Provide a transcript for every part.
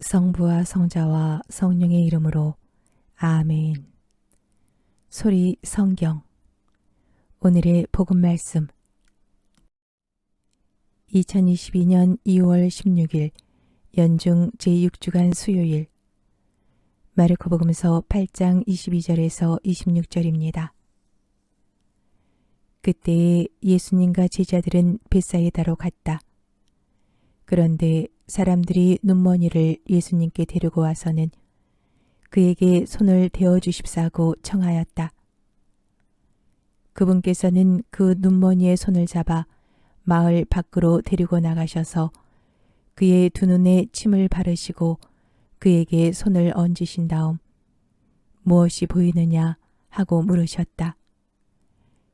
성부와 성자와 성령의 이름으로 아멘. 소리 성경. 오늘의 복음 말씀. 2022년 2월 16일 연중 제6주간 수요일 마르코 복음서 8장 22절에서 26절입니다. 그때에 예수님과 제자들은 벳사이다로 갔다. 그런데 사람들이 눈머니를 예수님께 데리고 와서는 그에게 손을 대어 주십사고 청하였다. 그분께서는 그 눈머니의 손을 잡아 마을 밖으로 데리고 나가셔서 그의 두 눈에 침을 바르시고 그에게 손을 얹으신 다음 무엇이 보이느냐 하고 물으셨다.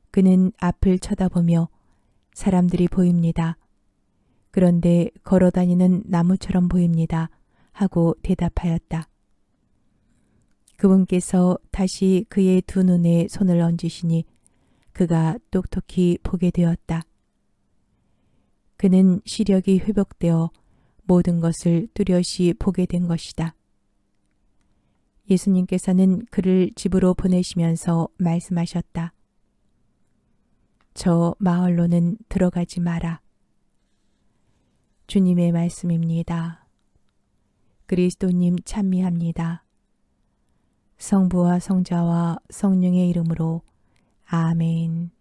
그는 앞을 쳐다보며 사람들이 보입니다. 그런데 걸어 다니는 나무처럼 보입니다. 하고 대답하였다. 그분께서 다시 그의 두 눈에 손을 얹으시니 그가 똑똑히 보게 되었다. 그는 시력이 회복되어 모든 것을 뚜렷이 보게 된 것이다. 예수님께서는 그를 집으로 보내시면서 말씀하셨다. 저 마을로는 들어가지 마라. 주님의 말씀입니다. 그리스도님 찬미합니다. 성부와 성자와 성령의 이름으로 아멘.